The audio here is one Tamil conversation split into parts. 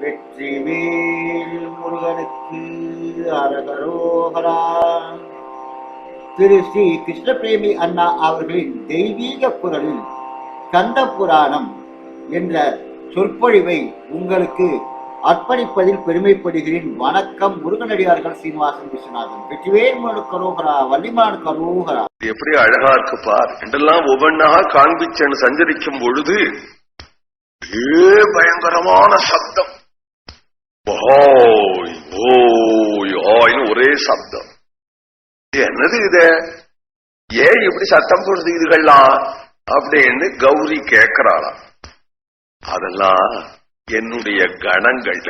வெற்றிவேல் முருகனுக்கு அரகரோகரா. திரு ஸ்ரீ கிருஷ்ணபிரேமி அண்ணா அவர்களின் தெய்வீக குரலில் கந்த புராணம் என்ற சொற்பொழிவை உங்களுக்கு அர்ப்பணிப்பதில் பெருமைப்படுகிறேன். வணக்கம் முருகனடியார்கள் சீனிவாசன் விஸ்வநாதன். வெற்றிவேல் முருகனு கரோகரா வள்ளிமான் கரோகரா. எப்படி அழகா இருக்கு பார் என்றெல்லாம் ஒவ்வொன்னா காண்பிச்சன் சஞ்சரிக்கும் பொழுது ஏ பயங்கரமான சப்தம். ஒரே சப்தம். என்னது இது? ஏன் இப்படி சத்தம் போடுறது இதுகள்லாம் அப்படின்னு கௌரி கேட்கிறாளாம் அதெல்லாம் என்னுடைய கணங்கள்.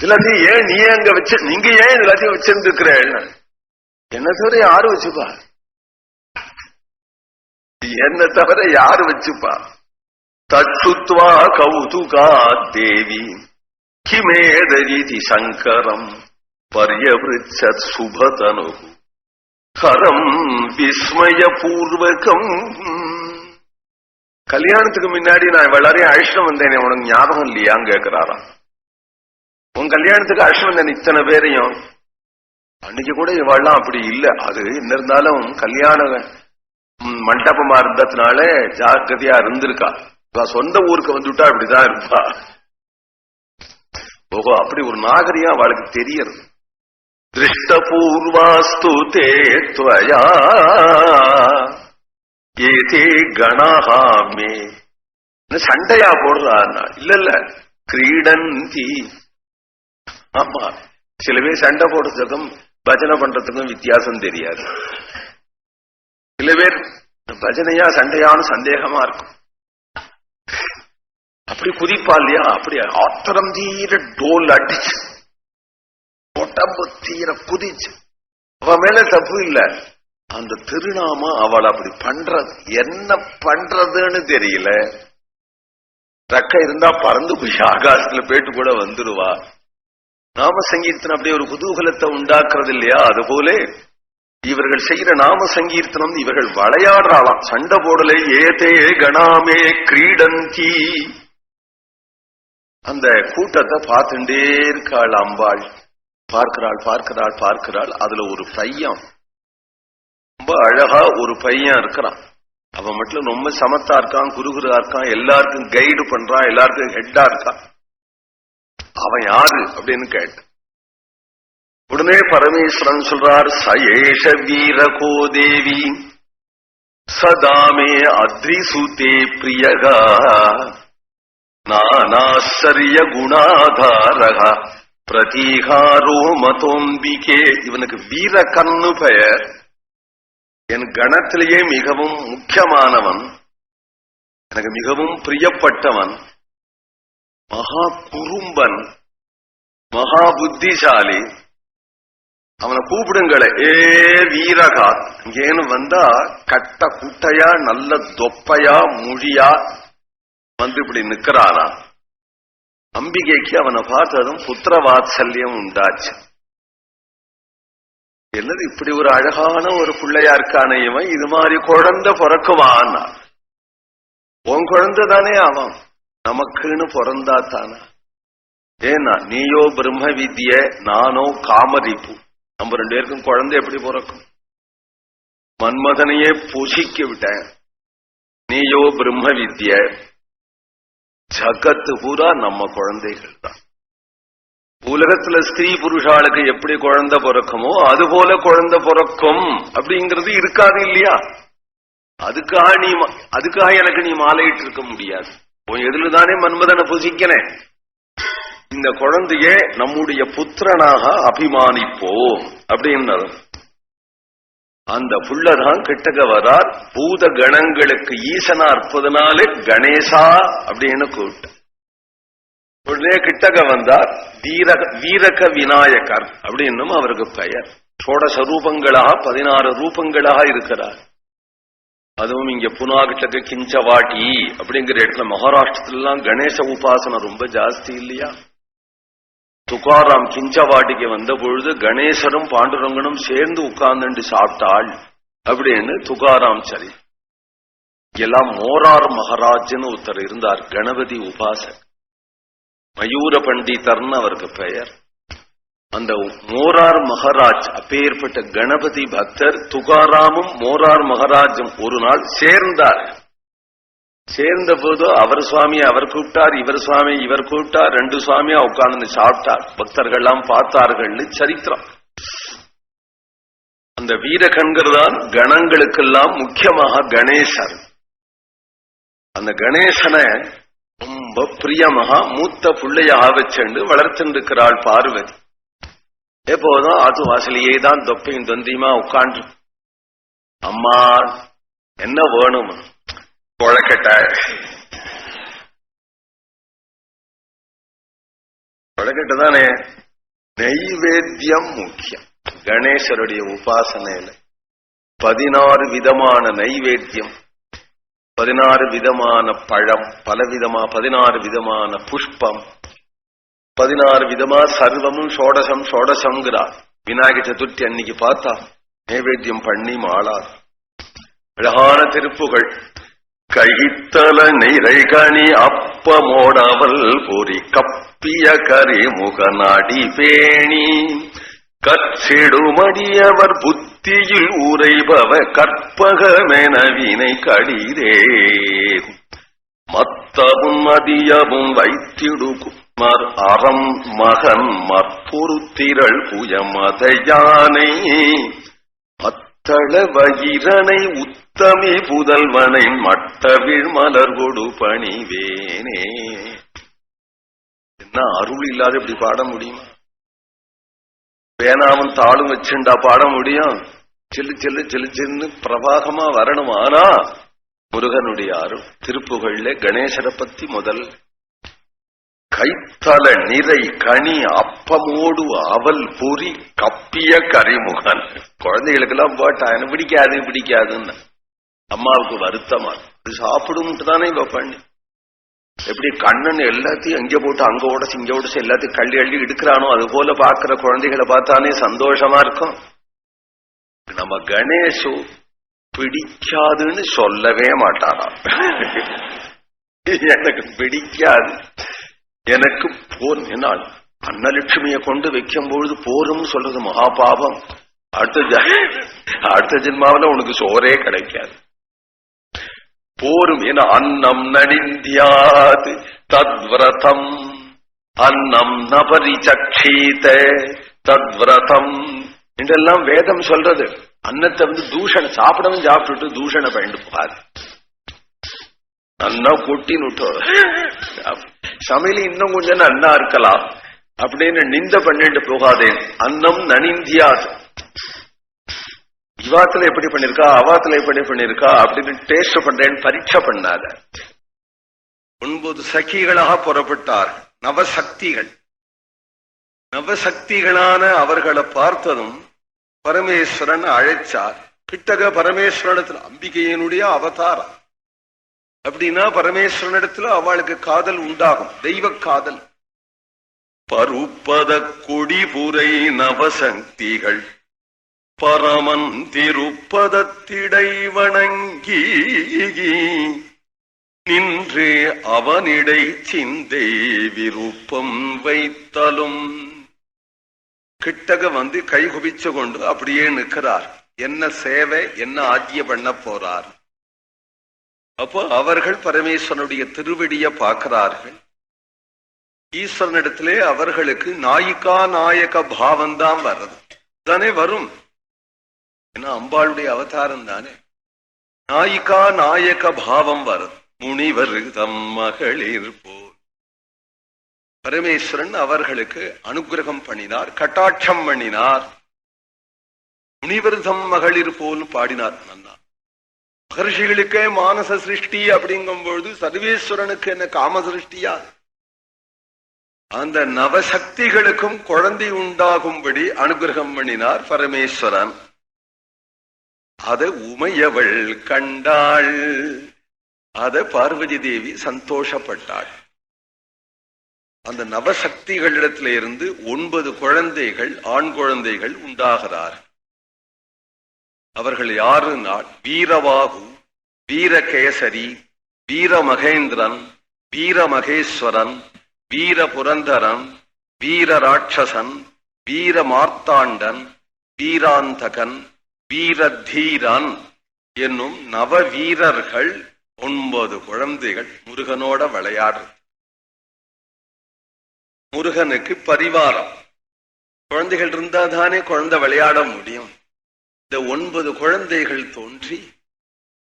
எல்லாத்தையும் ஏன் நீ அங்க வச்சு நீங்க ஏன் எல்லாத்தையும் வச்சிருந்துருக்கிற என்ன தவிர யாரு வச்சுப்பா? என்ன தவிர யாரு வச்சுப்பா? தச்சுத்வா கௌதுகா தேவி. கிமேதரிதி சங்கரம் பரியவிருச்சத் சுபதனு ஹரம் விஸ்மய பூர்வகம் கல்யாணத்துக்கு முன்னாடி நான் எல்லாரையும் அழிச்சிட்டு வந்தேனே உனக்கு ஞாபகம் இல்லையான்னு கேட்கிறாராம் உன் கல்யாணத்துக்கு அழிச்சு வந்தேன் இத்தனை பேரையும் அன்னைக்கு கூட இவாள்லாம் அப்படி இல்ல அது என்ன இருந்தாலும் கல்யாண மண்டபமா இருந்ததுனால ஜாக்கிரதையா இருந்திருக்கா சொந்த ஊருக்கு வந்துட்டா அப்படிதான் இருப்பா ஓஹோ அப்படி ஒரு நாகரிகம் அவளுக்கு தெரியறது திருஷ்டபூர்வாஸ்து தே துவயா. ஏதே கணாகாமே. சண்டையா போடுறான்னா இல்ல இல்ல கிரீடந்தி. ஆமா சில பேர் சண்டை போடுறதுக்கும் பஜனை பண்றதுக்கும் வித்தியாசம் தெரியாது. சில பேர் பஜனையா சண்டையான்னு சந்தேகமா இருக்கும். அப்படி குதிப்பா இல்லையா அப்படி ஆத்திரம் தீர டோல் அடிச்சு உடம்பு தீர குதிச்சு அவ மேல தப்பு இல்ல. அந்த திருநாம அவள் அப்படி பண்றது. என்ன பண்றதுன்னு தெரியல. ரக்க இருந்தா பறந்து போய் ஆகாசத்துல போயிட்டு கூட வந்துருவா. நாம சங்கீர்த்தனம் அப்படியே ஒரு குதூகலத்தை உண்டாக்குறது இல்லையா? அதுபோல இவர்கள் செய்யற நாம சங்கீர்த்தனம் இவர்கள் விளையாடுறாளாம். சண்டை போடலை ஏதே கணாமே கிரீடந்தி. அந்த கூட்டத்தை பார்த்துட்டே இருக்காள் அம்பாள். பார்க்கிறாள் பார்க்கிறாள் பார்க்கிறாள். அதுல ஒரு பையன். ரொம்ப அழகா ஒரு பையன் இருக்கிறான். அவன் மட்டும் ரொம்ப சமத்தா இருக்கான் குருகுரா இருக்கான். எல்லாருக்கும் கைடு பண்றான் எல்லாருக்கும் ஹெட்டா இருக்கான். அவன் யாரு அப்படின்னு கேட்ட. உடனே பரமேஸ்வரன் சொல்றார் சயேஷ வீரகோ தேவி சதாமே அத்ரிசுதே பிரியகா. நானாசரிய குணாதாரகா பிரதீகாரோ மதோம்பிகே. இவனுக்கு வீரகன்னு பெயர். என் கணத்திலேயே மிகவும் முக்கியமானவன். எனக்கு மிகவும் பிரியப்பட்டவன். மகா குறும்பன். மகா புத்திசாலி. அவனை கூப்பிடுங்களே. ஏ வீரகா. இங்கேன்னு வந்தா கட்ட குட்டையா நல்ல தொப்பையா முழியா வந்து இப்படி நிக்கிறானா? அம்பிகைக்கு அவனை பார்த்ததும் புத்திர வாத்சல்யம் உண்டாச்சு. என்னது இப்படி ஒரு அழகான ஒரு பிள்ளையா இருக்கான இவன்? இது மாதிரி குழந்தை பிறக்குவான் உன் குழந்தை தானே அவன். நமக்குன்னு பிறந்தா தானா? ஏன்னா நீயோ பிரம்ம வித்ய நானோ காமரிப்பு நம்ம ரெண்டு பேருக்கும் குழந்தை எப்படி பிறக்கும்? மன்மதனையே பூசிக்க விட்டேன். நீயோ பிரம்ம வித்ய ஜகத்து பூரா நம்ம குழந்தைகள் தான் உலகத்துல ஸ்திரீ புருஷாளுக்கு எப்படி குழந்தை பிறக்குமோ அது போல குழந்தை பிறக்கும் அப்படிங்கிறது இருக்காது இல்லையா? அதுக்காக நீ அதுக்காக எனக்கு நீ மாலையிட்டு இருக்க முடியாது. உன் எதில மன்மதனை புசிக்கிறேன். இந்த குழந்தைய நம்முடைய புத்திரனாக அபிமானிப்போம் அப்படின்னு அந்த புள்ளதான் கிட்டக வரார் பூத கணங்களுக்கு ஈசனா இருப்பதனாலே கணேசா அப்படின்னு கூப்பிட்ட. உடனே கிட்டக வந்தார் வீரக வீரக விநாயகர் அப்படின்னும் அவருக்கு பெயர். சோடச ரூபங்களாக பதினாறு ரூபங்களாக இருக்கிறார். அதுவும் இங்க புனாகிட்டக்கு கிஞ்சவாட்டி அப்படிங்கிற இடத்துல மகாராஷ்டிரத்துல எல்லாம் கணேச உபாசனை ரொம்ப ஜாஸ்தி இல்லையா? துகாராம் கிஞ்சவாடிக்கு வந்த பொழுது கணேசரும் பாண்டுரங்கனும் சேர்ந்து உட்கார்ந்துண்டு சாப்பிட்டாள். அப்படின்னு துகாராம் சரி. எல்லாம் மோரார் மகாராஜ்னு ஒருத்தர் இருந்தார் கணபதி உபாசக். மயூர பண்டிதர்னு அவருக்கு பெயர். அந்த மோரார் மகராஜ் அப்பேற்பட்ட கணபதி பக்தர் துகாராமும் மோரார் மகராஜும் ஒரு நாள் சேர்ந்தார் சேர்ந்த போது அவர் சுவாமி அவர் கூப்பிட்டார் இவர் சுவாமி இவர் கூப்பிட்டார் ரெண்டு சுவாமியா உட்கார்ந்து சாப்பிட்டார். பக்தர்கள்லாம் பார்த்தார்கள்னு சரித்திரம். அந்த வீரகண்கர் தான் கணங்களுக்கெல்லாம் முக்கியமாக கணேசர். அந்த கணேசனை ரொம்ப பிரியமாக மூத்த பிள்ளையாக வச்சுண்டு வளர்த்துருக்கிறாள் பார்வதி. எப்போதும் அது வாசலையே தான் தொப்பையும் தொந்தியுமா உட்காண்டு அம்மா என்ன வேணும்? கொழக்கட்ட கொழக்கட்டை தானே நைவேத்தியம் முக்கியம். கணேசருடைய உபாசனையில. பதினாறு விதமான நைவேத்தியம். பதினாறு விதமான பழம். பலவிதமா பதினாறு விதமான புஷ்பம். பதினாறு விதமா சர்வமும் சோடசம் ஷோடசங்கிறார் விநாயக சதுர்த்தி அன்னைக்கு பார்த்தா நைவேத்தியம் பண்ணி மாளார் அழகான திருப்புகள். கைத்தல நிறைகணி அப்பமோடவல் பொறி கப்பிய கரி முகநாடி பேணி. கச்சிடுமடியவர் புத்தியில் உரைபவ கற்பகமெனவினை கடிதே. மத்தவும் மதியவும் வைத்திடுமர் அறம் மகன் மற்பொருத்திரள் புயமத யானை. அத்தள வயிரனை உத்தமி புதல்வனை மட்டவிழ் மலர் கொடு பணிவேனே. என்ன அருள் இல்லாத இப்படி பாட முடியுமா? பேனாவும் தாளும் வச்சுண்டா பாட முடியும். சில்லு செல்லு செல்லு செல்லு பிரவாகமா வரணும். ஆனா முருகனுடைய அருள் திருப்புகள்ல கணேசரை பத்தி முதல் கைத்தல நிறை கனி அப்பமோடு அவல் பொறி கப்பிய கரிமுகன். குழந்தைகளுக்கெல்லாம் போட்டா எனக்கு பிடிக்காது பிடிக்காதுன்னு. அம்மாவுக்கு வருத்தமா. இது சாப்பிடும்ட்டு தானே இவ பண்ணி. எப்படி கண்ணன் எல்லாத்தையும் அங்கே போட்டு அங்க உடச்சு இங்க உடச்சு எல்லாத்தையும் கள்ளி அள்ளி எடுக்கிறானோ அது போல பாக்குற குழந்தைகளை பார்த்தானே சந்தோஷமா இருக்கும். நம்ம கணேஷு பிடிக்காதுன்னு சொல்லவே மாட்டாராம். எனக்கு பிடிக்காது. எனக்கு போர் என்னால் அன்னலட்சுமியை கொண்டு வைக்கும் பொழுது போரும் சொல்றது மகாபாபம். அடுத்த ஜ- அடுத்த ஜென்மாவில உனக்கு சோறே கிடைக்காது. போரும் என அன்னம் நடிந்தியாது தத்விரதம். அன்னம் நபரிச்சீத தத்விரதம். என்றெல்லாம் வேதம் சொல்றது. அன்னத்தை வந்து தூஷண சாப்பிடவும் சாப்பிட்டுட்டு தூஷண பயந்து நல்லா கொட்டின்னு கொட்டினுட்டோ சமையல் இன்னும் கொஞ்சம் நன்னா இருக்கலாம். அப்படின்னு நிந்த பண்ணிட்டு போகாதேன் அன்னம் நனிந்தியாது இவாத்துல எப்படி பண்ணிருக்கா? அவாத்துல எப்படி பண்ணிருக்கா? அப்படின்னு டேஸ்ட் பண்றேன்னு பரீட்சை பண்ணாத. ஒன்பது சகிகளாக புறப்பட்டார். நவசக்திகள். நவசக்திகளான அவர்களை பார்த்ததும் பரமேஸ்வரன் அழைச்சார். கிட்டக பரமேஸ்வரனிடத்துல அம்பிகையினுடைய அவதாரம். அப்படின்னா பரமேஸ்வரனிடத்துல அவளுக்கு காதல் உண்டாகும் தெய்வ காதல். பருப்பத கொடிபுரை நவசக்திகள் பரமன் திருப்பதத்திடை வணங்கி நின்று அவனிடை சிந்தை விருப்பம் வைத்தலும். கிட்டக வந்து கைகுபிச்சு கொண்டு அப்படியே நிற்கிறார். என்ன சேவை என்ன ஆஜ்ய பண்ண போறார்? அப்போ அவர்கள் பரமேஸ்வரனுடைய திருவடிய பார்க்கிறார்கள். ஈஸ்வரனிடத்திலே அவர்களுக்கு நாயிகா நாயக பாவம் தான் வர்றது. தானே வரும். ஏன்னா அம்பாளுடைய அவதாரம் தானே. நாயிகா நாயக பாவம் வர்றது முனிவர் தம் மகளிர் போல். பரமேஸ்வரன் அவர்களுக்கு அனுகிரகம் பண்ணினார் கட்டாட்சம் பண்ணினார். முனிவர் தம் மகளிர் போல் பாடினார். நன்னா மகர்ஷிகளுக்கே மானச சிருஷ்டி அப்படிங்கும் பொழுது சர்வேஸ்வரனுக்கு என்ன காம சிருஷ்டியா? அந்த நவசக்திகளுக்கும் குழந்தை உண்டாகும்படி அனுகிரகம் பண்ணினார் பரமேஸ்வரன். அத உமையவள் கண்டாள். அத பார்வதி தேவி சந்தோஷப்பட்டாள். அந்த நவசக்திகளிடத்தில இருந்து ஒன்பது குழந்தைகள் ஆண் குழந்தைகள் உண்டாகிறார் அவர்கள் யாரு நாள் வீரவாகு வீரகேசரி வீரமகேந்திரன் வீரமகேஸ்வரன் வீர புரந்தரன் வீரராட்சசன் வீரமார்த்தாண்டன் வீராந்தகன் வீரதீரன் என்னும் நவ வீரர்கள் ஒன்பது குழந்தைகள் முருகனோட விளையாடுறது. முருகனுக்கு பரிவாரம். குழந்தைகள் இருந்தா தானே குழந்தை விளையாட முடியும். இந்த ஒன்பது குழந்தைகள் தோன்றி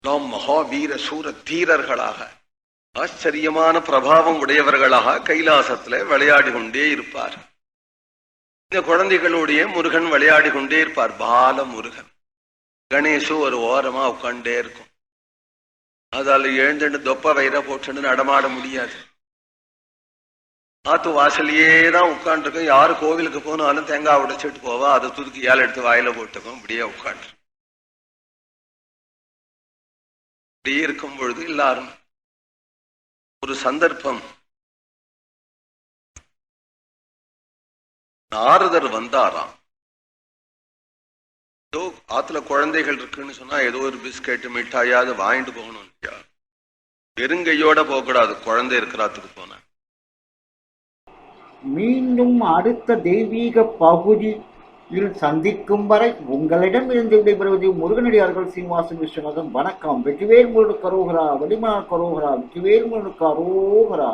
நாம் மகாவீர சூர தீரர்களாக ஆச்சரியமான பிரபாவம் உடையவர்களாக கைலாசத்துல விளையாடி கொண்டே இருப்பார். இந்த குழந்தைகளுடைய முருகன் விளையாடி கொண்டே இருப்பார் பால முருகன் கணேசு ஒரு ஓரமா உட்காண்டே இருக்கும். அதால எழுந்துட்டு தொப்ப வயிற போட்டுன்னு நடமாட முடியாது. ஆத்து வாசலையே தான் உட்காந்துருக்கும் யாரு கோவிலுக்கு போனாலும் தேங்காய் உடைச்சிட்டு போவா. அதை துதுக்கி ஏழை எடுத்து வாயில போட்டுக்கும். இப்படியே உட்காந்து இப்படியே இருக்கும் பொழுது எல்லாரும் ஒரு சந்தர்ப்பம். நாரதர் வந்தாராம். ஏதோ ஆத்துல குழந்தைகள் இருக்குன்னு சொன்னா ஏதோ ஒரு பிஸ்கெட் மிட்டாயாவது வாங்கிட்டு போகணும் இல்லையா? வெறுங்கையோட போகக்கூடாது. குழந்தை இருக்கிறாத்துக்கு போன. மீண்டும் அடுத்த தெய்வீக பகுதியில் சந்திக்கும் வரை உங்களிடம் இருந்து விடைபெறுவது முருகனடியார்கள் சீனிவாசன் விஸ்வநாதன். வணக்கம். வெற்றிவேல் முருகனுக்கு அரோகரா வடிமா கரோகரா வெற்றிவேல் முருகனுக்கு அரோகரா